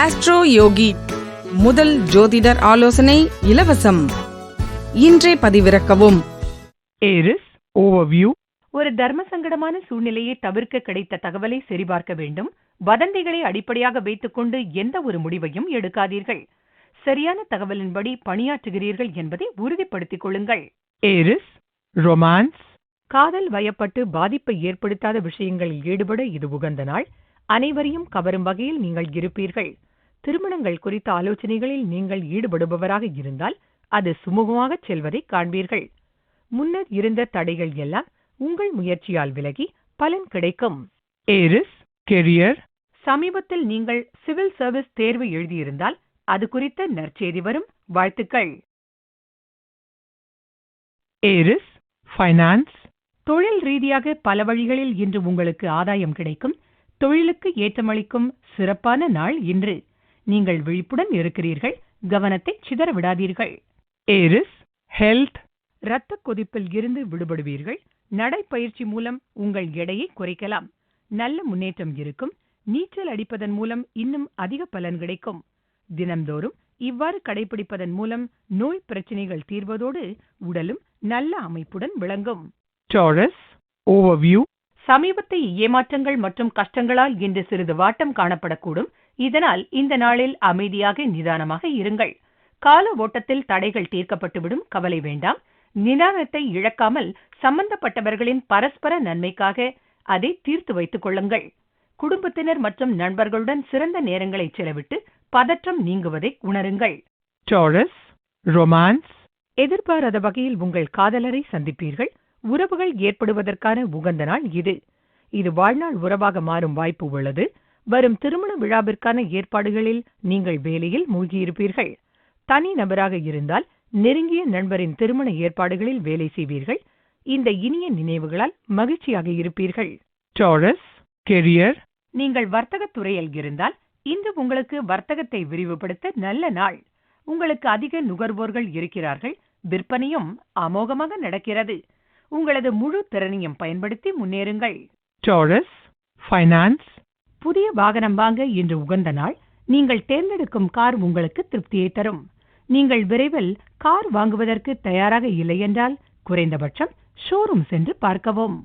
Astro யோகி முதல் ஜோதிடர் ஆலோசனை இலவசம். இன்றே பதிவிறக்கவும். ஏரிஸ் ஓவர்வியூ ஒரு தர்ம சங்கடமான சூழ்நிலையை தவிர்க்க கிடைத்த தகவலை சரிபார்க்க வேண்டும். வதந்திகளை அடிப்படையாக வைத்துக்கொண்டு எந்த ஒரு முடிவையும் எடுக்காதீர்கள். சரியான தகவலின்படி பணியாற்றுகிறீர்கள் என்பதை உறுதிப்படுத்திக் கொள்ளுங்கள். ஏரிஸ் ரொமான்ஸ் காதல் வயப்பட்டு பாதிப்பை ஏற்படுத்தாத விஷயங்களில் ஈடுபட இது உகந்த நாள். அனைவரையும் கவரும் வகையில் நீங்கள் இருப்பீர்கள். திருமணங்கள் குறித்த ஆலோசனைகளில் நீங்கள் ஈடுபடுபவராக இருந்தால் அது சுமூகமாகச் செல்வதை காண்பீர்கள். முன்னர் இருந்த தடைகள் எல்லாம் உங்கள் முயற்சியால் விலகி பலன் கிடைக்கும். ஏரிஸ் கெரியர் சமீபத்தில் நீங்கள் சிவில் சர்வீஸ் தேர்வு எழுதியிருந்தால் அது குறித்த நற்செய்தி வரும். வாழ்த்துக்கள். ஏரிஸ் ஃபைனான்ஸ் தொழில் ரீதியாக பல வழிகளில் இன்று உங்களுக்கு ஆதாயம் கிடைக்கும். தொழிலுக்கு ஏற்றமளிக்கும் சிறப்பான நாள் இன்று. நீங்கள் விழிப்புடன் இருக்கிறீர்கள். கவனத்தை சிதற விடாதீர்கள். Aries health. இரத்த கொதிப்பில் இருந்து விடுபடுவீர்கள். நடைப்பயிற்சி மூலம் உங்கள் எடையை குறைக்கலாம். நல்ல முன்னேற்றம் இருக்கும். நீச்சல் அடிப்பதன் மூலம் இன்னும் அதிக பலன் கிடைக்கும். தினம்தோறும் இவ்வாறு கடைபிடிப்பதன் மூலம் நோய் பிரச்சனைகள் தீர்வதோடு உடலும் நல்ல அமைப்புடன் விளங்கும். டாரஸ் ஓவர்வியூ சமீபத்தை ஏமாற்றங்கள் மற்றும் கஷ்டங்களால் இன்று சிறிது வாட்டம் காணப்படக்கூடும். இதனால் இந்த நாளில் அமைதியாக நிதானமாக இருங்கள். கால ஓட்டத்தில் தடைகள் தீர்க்கப்பட்டுவிடும். கவலை வேண்டாம். நிதானத்தை இழக்காமல் சம்பந்தப்பட்டவர்களின் பரஸ்பர நன்மைக்காக அதை தீர்த்து வைத்துக் கொள்ளுங்கள். குடும்பத்தினர் மற்றும் நண்பர்களுடன் சிறந்த நேரங்களை செலவிட்டு பதற்றம் நீங்குவதை உணருங்கள். டாரஸ் ரொமான்ஸ் எதிர்பாராத வகையில் உங்கள் காதலரை சந்திப்பீர்கள். உறவுகள் ஏற்படுவதற்கான உகந்த நாள் இது. இது வாழ்நாள் உறவாக மாறும் வாய்ப்பு உள்ளது. வரும் திருமண விழாவிற்கான ஏற்பாடுகளில் நீங்கள் வேலையில் மூழ்கியிருப்பீர்கள். தனி நபராக இருந்தால் நெருங்கிய நண்பரின் திருமண ஏற்பாடுகளில் வேலை செய்வீர்கள். இந்த இனிய நினைவுகளால் மகிழ்ச்சியாக இருப்பீர்கள். டாரஸ் கெரியர் நீங்கள் வர்த்தகத் துறையில் இருந்தால் இன்று உங்களுக்கு வர்த்தகத்தை விரிவுபடுத்த நல்ல நாள். உங்களுக்கு அதிக நுகர்வோர்கள் இருக்கிறார்கள். விற்பனையும் அமோகமாக நடக்கிறது. உங்களது முழு திறனையும் பயன்படுத்தி முன்னேறுங்கள். டாரஸ் ஃபைனான்ஸ் புதிய வாகனம் வாங்க இன்று உகந்த நாள். நீங்கள் தேர்ந்தெடுக்கும் கார் உங்களுக்கு திருப்தியை தரும். நீங்கள் விரைவில் கார் வாங்குவதற்கு தயாராக இல்லை என்றால் குறைந்தபட்சம் ஷோரூம் சென்று பார்க்கவும்.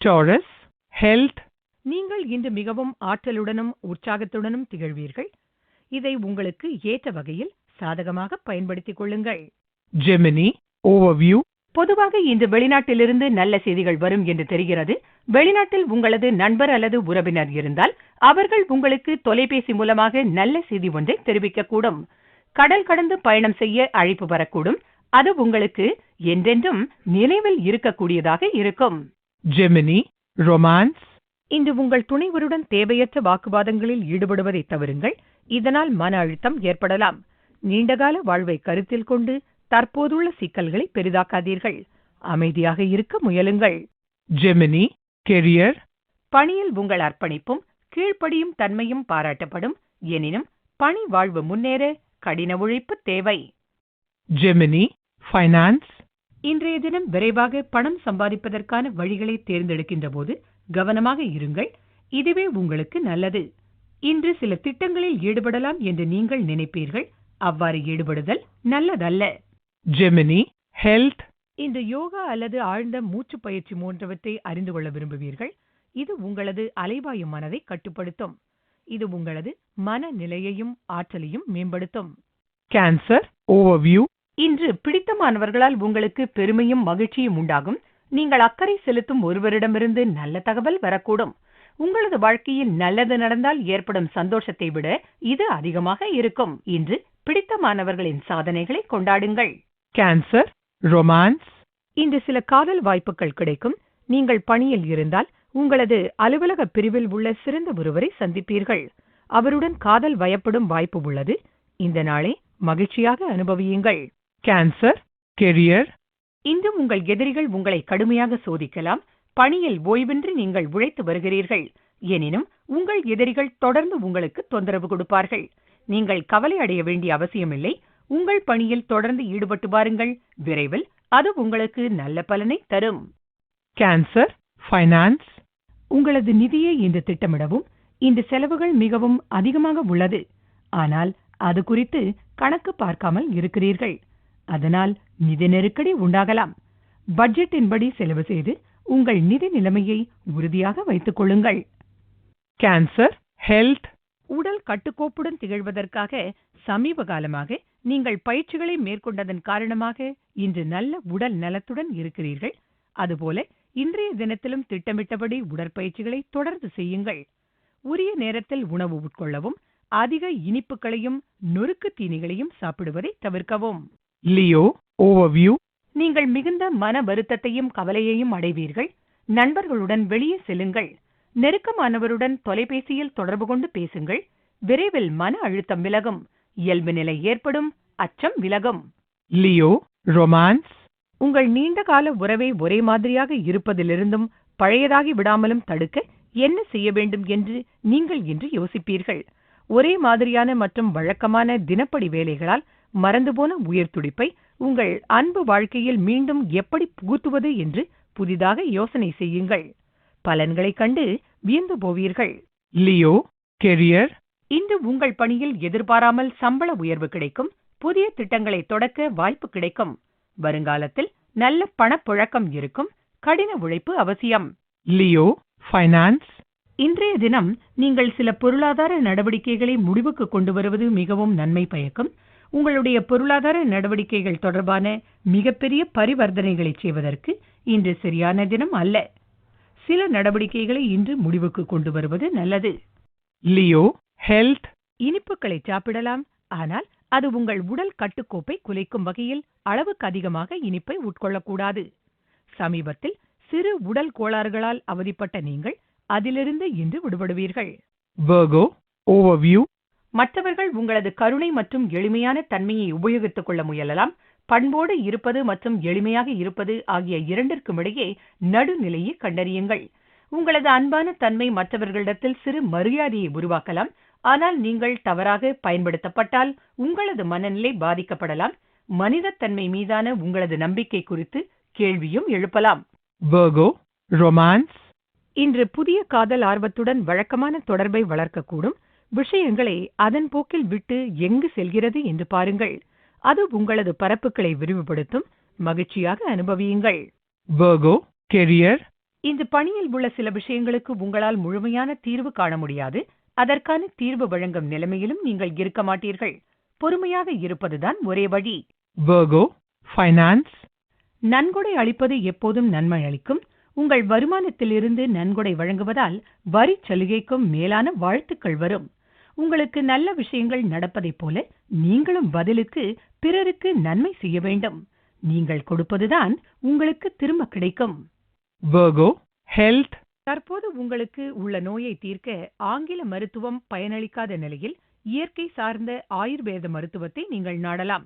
டாரஸ் ஹெல்த் நீங்கள் இன்று மிகவும் ஆற்றலுடனும் உற்சாகத்துடனும் திகழ்வீர்கள். இதை உங்களுக்கு ஏற்ற வகையில் சாதகமாக பயன்படுத்திக் கொள்ளுங்கள். ஜெமினி ஓவர்வியூ பொதுவாக இன்று வெளிநாட்டிலிருந்து நல்ல செய்திகள் வரும் என்று தெரிகிறது. வெளிநாட்டில் உங்களது நண்பர் அல்லது உறவினர் இருந்தால் அவர்கள் உங்களுக்கு தொலைபேசி மூலமாக நல்ல செய்தி ஒன்றை தெரிவிக்கக்கூடும். கடல் கடந்து பயணம் செய்ய அழைப்பு வரக்கூடும். அது உங்களுக்கு என்றென்றும் நினைவில் இருக்கக்கூடியதாக இருக்கும். Gemini romance. இன்று உங்கள் துணைவருடன் தேவையற்ற வாக்குவாதங்களில் ஈடுபடுவதை தவிருங்கள். இதனால் மன அழுத்தம் ஏற்படலாம். நீண்டகால வாழ்வை கருத்தில் கொண்டு தற்போதுள்ள சிக்கல்களை பெரிதாக்காதீர்கள். அமைதியாக இருக்க முயலுங்கள். ஜெமினி கெரியர் பணியில் உங்கள் அர்ப்பணிப்பும் கீழ்ப்படியும் தன்மையும் பாராட்டப்படும். எனினும் பணி வாழ்வு முன்னேற கடின உழைப்பு தேவை. ஜெமினி ஃபைனான்ஸ் இன்றைய தினம் விரைவாக பணம் சம்பாதிப்பதற்கான வழிகளை தேர்ந்தெடுக்கின்ற போது கவனமாக இருங்கள். இதுவே உங்களுக்கு நல்லது. இன்று சில திட்டங்களில் ஈடுபடலாம் என்று நீங்கள் நினைப்பீர்கள். அவ்வாறு ஈடுபடுதல் நல்லதல்ல. ஜெமினி ஹெல்த் இன்று யோகா அல்லது ஆழ்ந்த மூச்சு பயிற்சி போன்றவற்றை அறிந்து கொள்ள விரும்புவீர்கள். இது உங்களது அலைபாயும் மனதை கட்டுப்படுத்தும். இது உங்களது மனநிலையையும் ஆற்றலையும் மேம்படுத்தும். கேன்சர் ஓவர்வியூ இன்று பிடித்தமானவர்களால் உங்களுக்கு பெருமையும் மகிழ்ச்சியும் உண்டாகும். நீங்கள் அக்கறை செலுத்தும் ஒருவரிடமிருந்து நல்ல தகவல் வரக்கூடும். உங்களது வாழ்க்கையில் நல்லது நடந்தால் ஏற்படும் சந்தோஷத்தை விட இது அதிகமாக இருக்கும். இன்று பிடித்தமானவர்களின் சாதனைகளை கொண்டாடுங்கள். கேன்சர் ரொமான்ஸ் இன்று சில காதல் வாய்ப்புகள் கிடைக்கும். நீங்கள் பணியில் இருந்தால் உங்களது அலுவலக பிரிவில் உள்ள சிறந்த ஒருவரை சந்திப்பீர்கள். அவருடன் காதல் வயப்படும் வாய்ப்பு உள்ளது. இந்த நாளை மகிழ்ச்சியாக அனுபவியுங்கள். கேன்சர் கெரியர் இன்று உங்கள் எதிரிகள் உங்களை கடுமையாக சோதிக்கலாம். பணியில் ஓய்வின்றி நீங்கள் உழைத்து வருகிறீர்கள். எனினும் உங்கள் எதிரிகள் தொடர்ந்து உங்களுக்கு தொந்தரவு கொடுப்பார்கள். நீங்கள் கவலை அடைய வேண்டிய அவசியமில்லை. உங்கள் பணியில் தொடர்ந்து ஈடுபட்டு பாருங்கள் விரைவில் அது உங்களுக்கு நல்ல பலனை தரும். கேன்சர் ஃபைனான்ஸ் உங்களது நிதியை இன்று திட்டமிடவும் இந்த செலவுகள் மிகவும் அதிகமாக உள்ளது. ஆனால் அது குறித்து கணக்கு பார்க்காமல் இருக்கிறீர்கள். அதனால் நிதி நெருக்கடி உண்டாகலாம். பட்ஜெட்டின்படி செலவு செய்து உங்கள் நிதி நிலைமையை உறுதியாக வைத்துக் கொள்ளுங்கள். Cancer, health, உடல் கட்டுக்கோப்புடன் திகழ்வதற்காக சமீப காலமாக நீங்கள் பயிற்சிகளை மேற்கொண்டதன் காரணமாக இன்று நல்ல உடல் நலத்துடன் இருக்கிறீர்கள். அதுபோல இன்றைய தினத்திலும் திட்டமிட்டபடி உடற்பயிற்சிகளை தொடர்ந்து செய்யுங்கள். உரிய நேரத்தில் உணவு உட்கொள்ளவும் அதிக இனிப்புகளையும் நொறுக்கு தீனிகளையும் சாப்பிடுவதை தவிர்க்கவும். Leo, overview, நீங்கள் மிகுந்த மன வருத்தத்தையும் கவலையையும் அடைவீர்கள். நண்பர்களுடன் வெளியே செல்லுங்கள். நெருக்கமானவருடன் தொலைபேசியில் தொடர்பு கொண்டு பேசுங்கள். விரைவில் மன அழுத்தம் விலகும். இயல்பு நிலை ஏற்படும் அச்சம் விலகும். Leo, romance, உங்கள் நீண்டகால உறவை ஒரே மாதிரியாக இருப்பதிலிருந்தும் பழையதாகி விடாமலும் தடுக்க என்ன செய்ய வேண்டும் என்று நீங்கள் இன்று யோசிப்பீர்கள். ஒரே மாதிரியான மற்றும் வழக்கமான தினப்படி வேலைகளால் மறந்துபோன உயிர் துடிப்பை உங்கள் அன்பு வாழ்க்கையில் மீண்டும் எப்படி புகுத்துவது என்று புதிதாக யோசனை செய்யுங்கள். பலன்களைக் கண்டு வியந்து போவீர்கள். Leo, career, இன்று உங்கள் பணியில் எதிர்பாராமல் சம்பள உயர்வு கிடைக்கும் புதிய திட்டங்களை தொடக்க வாய்ப்பு கிடைக்கும். வருங்காலத்தில் நல்ல பணப்புழக்கம் இருக்கும் கடின உழைப்பு அவசியம். Leo, finance, இன்றைய தினம் நீங்கள் சில பொருளாதார நடவடிக்கைகளை முடிவுக்கு கொண்டு வருவது மிகவும் நன்மை பயக்கும். உங்களுடைய பொருளாதார நடவடிக்கைகள் தொடர்பான மிகப்பெரிய பரிவர்த்தனைகளை செய்வதற்கு இன்று சரியான தினம் அல்ல. சில நடவடிக்கைகளை இன்று முடிவுக்கு கொண்டு வருவது நல்லது. Leo, health, இனிப்புகளை சாப்பிடலாம். ஆனால் அது உங்கள் உடல் கட்டுக்கோப்பை குலைக்கும் வகையில் அளவுக்கு அதிகமாக இனிப்பை உட்கொள்ளக்கூடாது. சமீபத்தில் சிறு உடல் கோளாறுகளால் அவதிப்பட்ட நீங்கள் அதிலிருந்து இன்று விடுபடுவீர்கள். Overview, மற்றவர்கள் உங்களது கருணை மற்றும் எளிமையான தன்மையை உபயோகித்துக் கொள்ள முயலலாம். பண்போடு இருப்பது மற்றும் எளிமையாக இருப்பது ஆகிய இரண்டிற்கும் இடையே நடுநிலையை கண்டறியுங்கள். உங்களது அன்பான தன்மை மற்றவர்களிடத்தில் சிறு மரியாதையை உருவாக்கலாம். ஆனால் நீங்கள் தவறாக பயன்படுத்தப்பட்டால் உங்களது மனநிலை பாதிக்கப்படலாம். மனிதத்தன்மை மீதான உங்களது நம்பிக்கை குறித்து கேள்வியும் எழுப்பலாம். Virgo, romance, இன்று புதிய காதல் ஆர்வத்துடன் வழக்கமான தொடர்பை வளர்க்கக்கூடும். விஷயங்களை அதன் போக்கில் விட்டு எங்கு செல்கிறது என்று பாருங்கள். அது உங்களது பரப்புகளை விரிவுபடுத்தும். மகிழ்ச்சியாக அனுபவியுங்கள். Virgo, career, இன்று பணியில் உள்ள சில விஷயங்களுக்கு உங்களால் முழுமையான தீர்வு காண முடியாது. அதற்கான தீர்வு வழங்கும் நிலைமையிலும் நீங்கள் இருக்க மாட்டீர்கள். பொறுமையாக இருப்பதுதான் ஒரே வழி. Virgo, finance, நன்கொடை அளிப்பது எப்போதும் நன்மை அளிக்கும். உங்கள் வருமானத்திலிருந்து நன்கொடை வழங்குவதால் வரி சலுகைக்கும் மேலான வாழ்த்துக்கள் வரும். உங்களுக்கு நல்ல விஷயங்கள் நடப்பதைப் போல நீங்களும் பதிலுக்கு பிறருக்கு நன்மை செய்ய வேண்டும். நீங்கள் கொடுப்பதுதான் உங்களுக்கு திரும்ப கிடைக்கும். Virgo, health, தற்போது உங்களுக்கு உள்ள நோயை தீர்க்க ஆங்கில மருத்துவம் பயனளிக்காத நிலையில் இயற்கை சார்ந்த ஆயுர்வேத மருத்துவத்தை நீங்கள் நாடலாம்.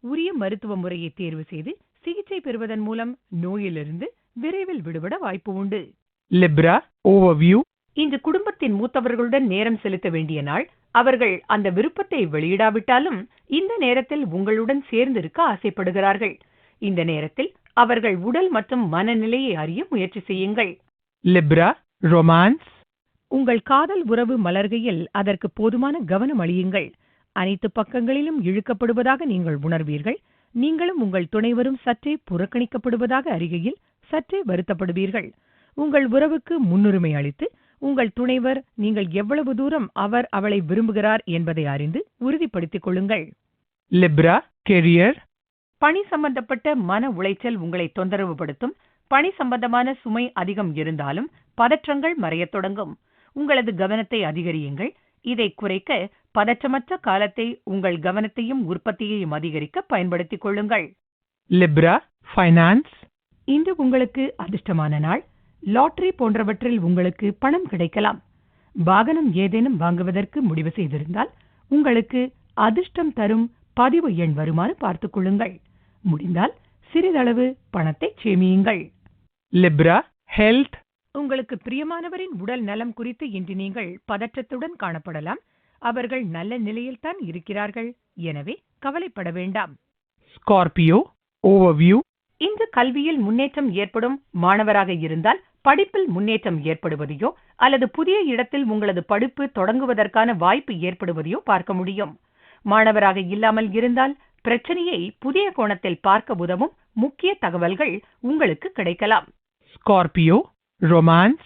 உரிய மருத்துவ முறையை தேர்வு செய்து சிகிச்சை பெறுவதன் மூலம் நோயிலிருந்து விரைவில் விடுபட வாய்ப்பு உண்டு. Libra, overview, இன்று குடும்பத்தின் மூத்தவர்களுடன் நேரம் செலுத்த வேண்டிய நாள். அவர்கள் அந்த விருப்பத்தை வெளியிடாவிட்டாலும் இந்த நேரத்தில் உங்களுடன் சேர்ந்திருக்க ஆசைப்படுகிறார்கள். இந்த நேரத்தில் அவர்கள் உடல் மற்றும் மனநிலையை அறிய முயற்சி செய்யுங்கள். Libra, romance, உங்கள் காதல் உறவு மலர்கையில் அதற்கு போதுமான கவனம் அளியுங்கள். அனைத்து பக்கங்களிலும் இழுக்கப்படுவதாக நீங்கள் உணர்வீர்கள். நீங்களும் உங்கள் துணைவரும் சற்றே புறக்கணிக்கப்படுவதாக அறிகையில் சற்றே வருத்தப்படுவீர்கள். உங்கள் உறவுக்கு முன்னுரிமை அளித்து உங்கள் துணைவர் நீங்கள் எவ்வளவு தூரம் அவர் அவளை விரும்புகிறார் என்பதை அறிந்து உறுதிப்படுத்திக் கொள்ளுங்கள். Libra, career, பணி சம்பந்தப்பட்ட மன உளைச்சல் உங்களை தொந்தரவுபடுத்தும். பணி சம்பந்தமான சுமை அதிகம் இருந்தாலும் பதற்றங்கள் மறையத் தொடங்கும். உங்களது கவனத்தை அதிகரியுங்கள். இதை குறைக்க பதற்றமற்ற காலத்தை உங்கள் கவனத்தையும் உற்பத்தியையும் அதிகரிக்க பயன்படுத்திக் கொள்ளுங்கள். Libra, finance, இன்று உங்களுக்கு அதிர்ஷ்டமான நாள். லாட்டரி போன்றவற்றில் உங்களுக்கு பணம் கிடைக்கலாம். வாகனம் ஏதேனும் வாங்குவதற்கு முடிவு செய்திருந்தால் உங்களுக்கு அதிர்ஷ்டம் தரும் பதிவு எண் வருமாறு பார்த்துக் கொள்ளுங்கள். முடிந்தால் சிறிதளவு பணத்தை சேமியுங்கள். Libra, health, உங்களுக்கு பிரியமானவரின் உடல் நலம் குறித்து இன்று நீங்கள் பதற்றத்துடன் காணப்படலாம். அவர்கள் நல்ல நிலையில்தான் இருக்கிறார்கள். எனவே கவலைப்பட வேண்டாம். Scorpio, overview, இன்று கல்வியில் முன்னேற்றம் ஏற்படும் மாணவராக இருந்தால் படிப்பில் முன்னேற்றம் ஏற்படுவதையோ அல்லது புதிய இடத்தில் உங்களது படிப்பு தொடங்குவதற்கான வாய்ப்பு ஏற்படுவதையோ பார்க்க முடியும். மாணவராக இல்லாமல் இருந்தால் பிரச்சனையை புதிய கோணத்தில் பார்க்க உதவும் முக்கிய தகவல்கள் உங்களுக்கு கிடைக்கலாம். Scorpio, romance,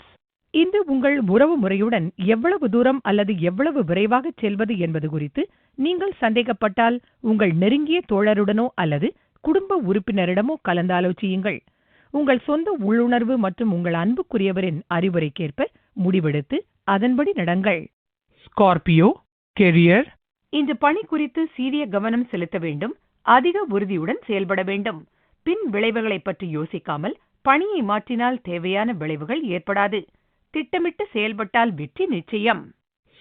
இன்று உங்கள் உறவு முறையுடன் எவ்வளவு தூரம் அல்லது எவ்வளவு விரைவாக செல்வது என்பது குறித்து நீங்கள் சந்தேகப்பட்டால் உங்கள் நெருங்கிய தோழருடனோ அல்லது குடும்ப உறுப்பினரிடமோ கலந்தாலோசியுங்கள். உங்கள் சொந்த உள்ளுணர்வு மற்றும் உங்கள் அன்புக்குரியவரின் அறிவுரைக்கேற்ப முடிவெடுத்து அதன்படி நடங்கள். Scorpio, career, இன்று பணி குறித்து சீரிய கவனம் செலுத்த வேண்டும் அதிக உறுதியுடன் செயல்பட வேண்டும். பின் விளைவுகளை பற்றி யோசிக்காமல் பணியை மாற்றினால் தேவையான விளைவுகள் ஏற்படாது. திட்டமிட்டு செயல்பட்டால் வெற்றி நிச்சயம்.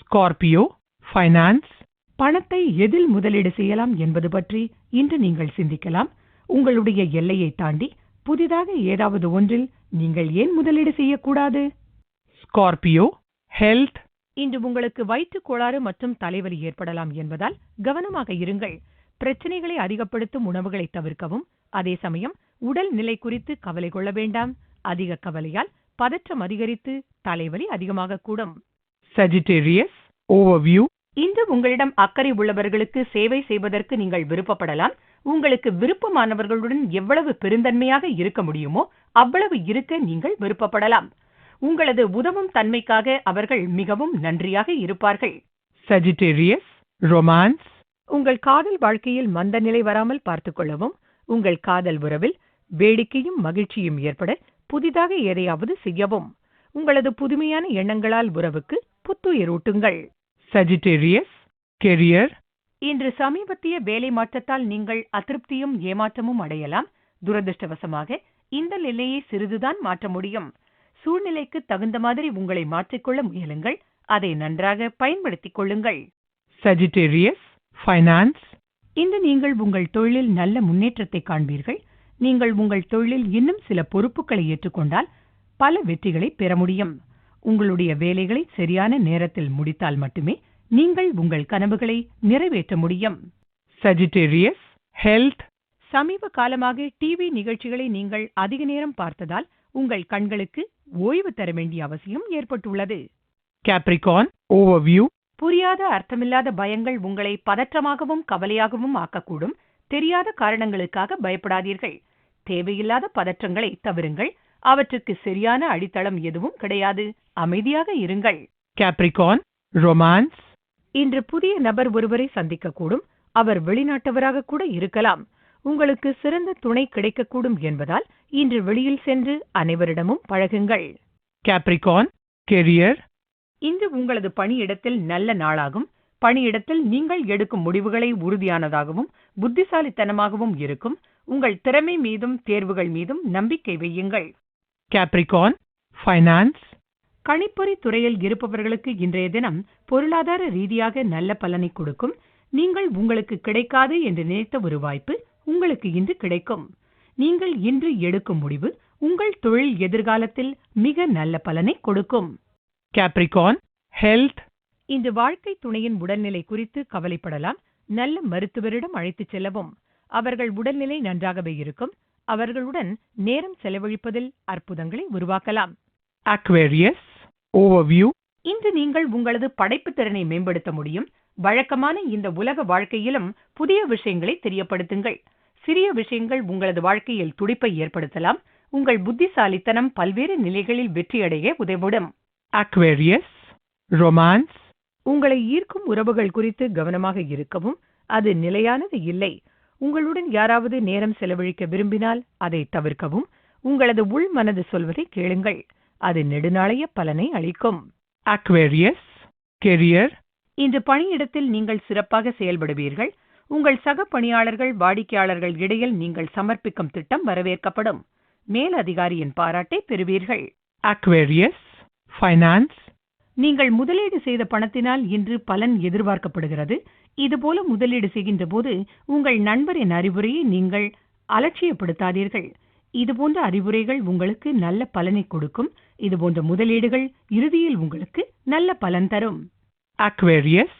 Scorpio, finance, பணத்தை எதில் முதலீடு செய்யலாம் என்பது பற்றி இன்று நீங்கள் சிந்திக்கலாம். உங்களுடைய எல்லையை தாண்டி புதிதாக ஏதாவது ஒன்றில் நீங்கள் ஏன் முதலீடு செய்யக்கூடாது? Scorpio, health, இன்று உங்களுக்கு வயிற்றுக் கோளாறு மற்றும் தலைவலி ஏற்படலாம் என்பதால் கவனமாக இருங்கள். பிரச்சனைகளை அதிகப்படுத்தும் உணவுகளை தவிர்க்கவும். அதே சமயம் உடல் நிலை குறித்து கவலை கொள்ள வேண்டாம். அதிக கவலையால் பதற்றம் அதிகரித்து தலைவலி அதிகமாக கூடும். Sagittarius, overview, இன்று உங்களிடம் அக்கறை உள்ளவர்களுக்கு சேவை செய்வதற்கு நீங்கள் விருப்பப்படலாம். உங்களுக்கு விருப்பமானவர்களுடன் எவ்வளவு பெருந்தன்மையாக இருக்க முடியுமோ அவ்வளவு இருக்க நீங்கள் விருப்பப்படலாம். உங்களது உதவும் தன்மைக்காக அவர்கள் மிகவும் நன்றியாக இருப்பார்கள். Sagittarius, romance, உங்கள் காதல் வாழ்க்கையில் மந்த நிலை வராமல் பார்த்துக் கொள்ளவும் உங்கள் காதல் உறவில் வேடிக்கையும் மகிழ்ச்சியும் ஏற்பட புதிதாக எதையாவது செய்யவும். உங்களது புதுமையான எண்ணங்களால் உறவுக்கு புத்துயிரூட்டுங்கள். Sagittarius, career, இன்று சமீபத்திய வேலை மாற்றத்தால் நீங்கள் அதிருப்தியும் ஏமாற்றமும் அடையலாம். துரதிருஷ்டவசமாக இந்த நிலையை சிறிதுதான் மாற்ற முடியும். சூழ்நிலைக்கு தகுந்த மாதிரி உங்களை மாற்றிக்கொள்ள முயலுங்கள். அதை நன்றாக பயன்படுத்திக் கொள்ளுங்கள். Sagittarius, finance, இன்று நீங்கள் உங்கள் தொழிலில் நல்ல முன்னேற்றத்தை காண்பீர்கள். நீங்கள் உங்கள் தொழிலில் இன்னும் சில பொறுப்புகளை ஏற்றுக்கொண்டால் பல வெற்றிகளை பெற முடியும். உங்களுடைய வேலைகளை சரியான நேரத்தில் முடித்தால் மட்டுமே நீங்கள் உங்கள் கனவுகளை நிறைவேற்ற முடியும். Sagittarius, health, சமீப காலமாக டிவி நிகழ்ச்சிகளை நீங்கள் அதிக நேரம் பார்த்ததால் உங்கள் கண்களுக்கு ஓய்வு தர வேண்டிய அவசியம் ஏற்பட்டுள்ளது. Capricorn, overview, புரியாத அர்த்தமில்லாத பயங்கள் உங்களை பதற்றமாகவும் கவலையாகவும் ஆக்கக்கூடும். தெரியாத காரணங்களுக்காக பயப்படாதீர்கள். தேவையில்லாத பதற்றங்களை தவிருங்கள். அவற்றுக்கு சரியான அடித்தளம் எதுவும் கிடையாது. அமைதியாக இருங்கள். Capricorn, romance, இன்று புதிய நபர் ஒருவரை சந்திக்கக்கூடும். அவர் வெளிநாட்டவராக கூட இருக்கலாம். உங்களுக்கு சிறந்த துணை கிடைக்கக்கூடும் என்பதால் இன்று வெளியில் சென்று அனைவரிடமும் பழகுங்கள். Capricorn, career, இன்று உங்களது பணியிடத்தில் நல்ல நாளாகும். பணியிடத்தில் நீங்கள் எடுக்கும் முடிவுகளை உறுதியானதாகவும் புத்திசாலித்தனமாகவும் இருக்கும். உங்கள் திறமை மீதும் தேர்வுகள் மீதும் நம்பிக்கை வையுங்கள். Capricorn, finance, கணிப்பொறி துறையில் இருப்பவர்களுக்கு இன்றைய தினம் பொருளாதார ரீதியாக நல்ல பலனை கொடுக்கும். நீங்கள் உங்களுக்கு கிடைக்காது என்று நினைத்த ஒரு வாய்ப்பு உங்களுக்கு இன்று கிடைக்கும். நீங்கள் இன்று எடுக்கும் முடிவு உங்கள் தொழில் எதிர்காலத்தில் மிக நல்ல பலனை கொடுக்கும். Capricorn, health, இன்று வாழ்க்கை துணையின் உடல்நிலை குறித்து கவலைப்படலாம். நல்ல மருத்துவரிடம் அழைத்துச் செல்லவும். அவர்கள் உடல்நிலை நன்றாகவே இருக்கும். அவர்களுடன் நேரம் செலவழிப்பதில் அற்புதங்களை உருவாக்கலாம். Aquarius, overview, இன்று நீங்கள் உங்களது படைப்புத் திறனை மேம்படுத்த முடியும். வழக்கமான இந்த உலக வாழ்க்கையிலும் புதிய விஷயங்களை தெரியப்படுத்துங்கள். சிறிய விஷயங்கள் உங்களது வாழ்க்கையில் துடிப்பை ஏற்படுத்தலாம். உங்கள் புத்திசாலித்தனம் பல்வேறு நிலைகளில் வெற்றியடைய உதவிடும். Aquarius, romance, உங்களை ஈர்க்கும் உறவுகள் குறித்து கவனமாக இருக்கவும் அது நிலையானது இல்லை. உங்களுடன் யாராவது நேரம் செலவழிக்க விரும்பினால் அதை தவிர்க்கவும். உங்களது உள் மனது சொல்வதை கேளுங்கள். அது நெடுநாளைய பலனை அளிக்கும். Aquarius, career, இன்று பணியிடத்தில் நீங்கள் சிறப்பாக செயல்படுவீர்கள். உங்கள் சக பணியாளர்கள் வாடிக்கையாளர்கள் இடையில் நீங்கள் சமர்ப்பிக்கும் திட்டம் வரவேற்கப்படும். மேலதிகாரியின் பாராட்டை பெறுவீர்கள். Aquarius, finance, நீங்கள் முதலீடு செய்த பணத்தினால் இன்று பலன் எதிர்பார்க்கப்படுகிறது. இதுபோல முதலீடு செய்கின்ற போது உங்கள் நண்பரின் அறிவுரையை நீங்கள் அலட்சியப்படுத்தாதீர்கள். இதுபோன்ற அறிவுரைகள் உங்களுக்கு நல்ல பலனை கொடுக்கும். இதுபோன்ற முதலீடுகள் இறுதியில் உங்களுக்கு நல்ல பலன் தரும். Aquarius,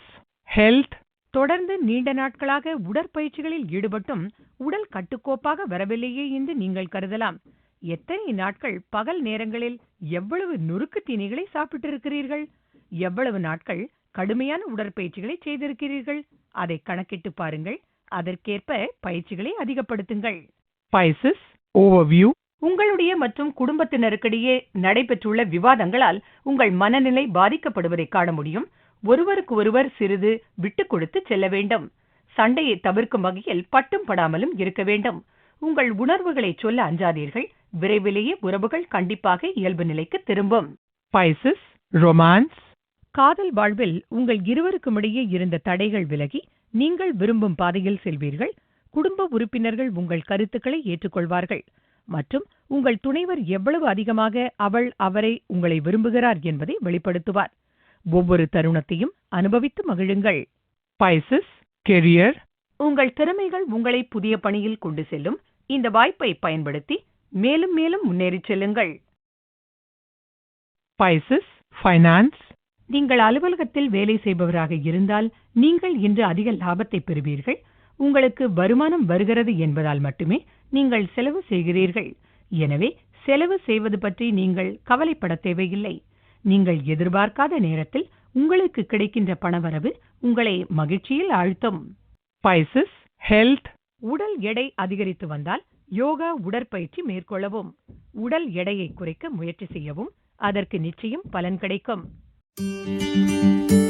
health, தொடர்ந்து நீண்ட நாட்களாக உடற்பயிற்சிகளில் ஈடுபட்டும் உடல் கட்டுக்கோப்பாக வரவில்லையே என்று நீங்கள் கருதலாம். எத்தனை நாட்கள் பகல் நேரங்களில் எவ்வளவு நுறுக்கு தீனிகளை சாப்பிட்டிருக்கிறீர்கள்? எவ்வளவு நாட்கள் கடுமையான உடற்பயிற்சிகளை செய்திருக்கிறீர்கள் அதை கணக்கிட்டு பாருங்கள் அதற்கேற்ப பயிற்சிகளை அதிகப்படுத்துங்கள் Spices. Overview. உங்களுடைய மற்றும் குடும்பத்தினருக்கிடையே நடைபெற்றுள்ள விவாதங்களால் உங்கள் மனநிலை பாதிக்கப்படுவதை காண முடியும் ஒருவருக்கு ஒருவர் சிறிது விட்டுக் கொடுத்து செல்ல வேண்டும் சண்டையை தவிர்க்கும் வகையில் பட்டும் படாமலும் இருக்க வேண்டும் உங்கள் உணர்வுகளை சொல்ல அஞ்சாதீர்கள் விரைவிலேயே உறவுகள் கண்டிப்பாக இயல்பு நிலைக்கு திரும்பும் Spices. Romance. காதல் வாழ்வில் உங்கள் இருவருக்கும் இடையே இருந்த தடைகள் விலகி நீங்கள் விரும்பும் பாதையில் செல்வீர்கள் குடும்ப உறுப்பினர்கள் உங்கள் கருத்துக்களை ஏற்றுக்கொள்வார்கள் மற்றும் உங்கள் துணைவர் எவ்வளவு அதிகமாக அவள் அவரை உங்களை விரும்புகிறார் என்பதை வெளிப்படுத்துவார் ஒவ்வொரு தருணத்தையும் அனுபவித்து மகிழுங்கள் Spices. Career. உங்கள் திறமைகள் உங்களை புதிய பணியில் கொண்டு செல்லும் இந்த வாய்ப்பை பயன்படுத்தி மேலும் மேலும் முன்னேறிச் செல்லுங்கள் Spices. Finance. நீங்கள் அலுவலகத்தில் வேலை செய்பவராக இருந்தால் நீங்கள் இன்று அதிக லாபத்தை பெறுவீர்கள். உங்களுக்கு வருமானம் வருகிறது என்பதால் மட்டுமே நீங்கள் செலவு செய்கிறீர்கள். எனவே செலவு செய்வது பற்றி நீங்கள் கவலைப்பட தேவையில்லை. நீங்கள் எதிர்பார்க்காத நேரத்தில் உங்களுக்கு கிடைக்கின்ற பணவரவு உங்களை மகிழ்ச்சியில் ஆழ்த்தும். Spices. Health. உடல் எடை அதிகரித்து வந்தால் யோகா உடற்பயிற்சி மேற்கொள்ளவும். உடல் எடையை குறைக்க முயற்சி செய்யவும். அதற்கு நிச்சயம் பலன் கிடைக்கும். Música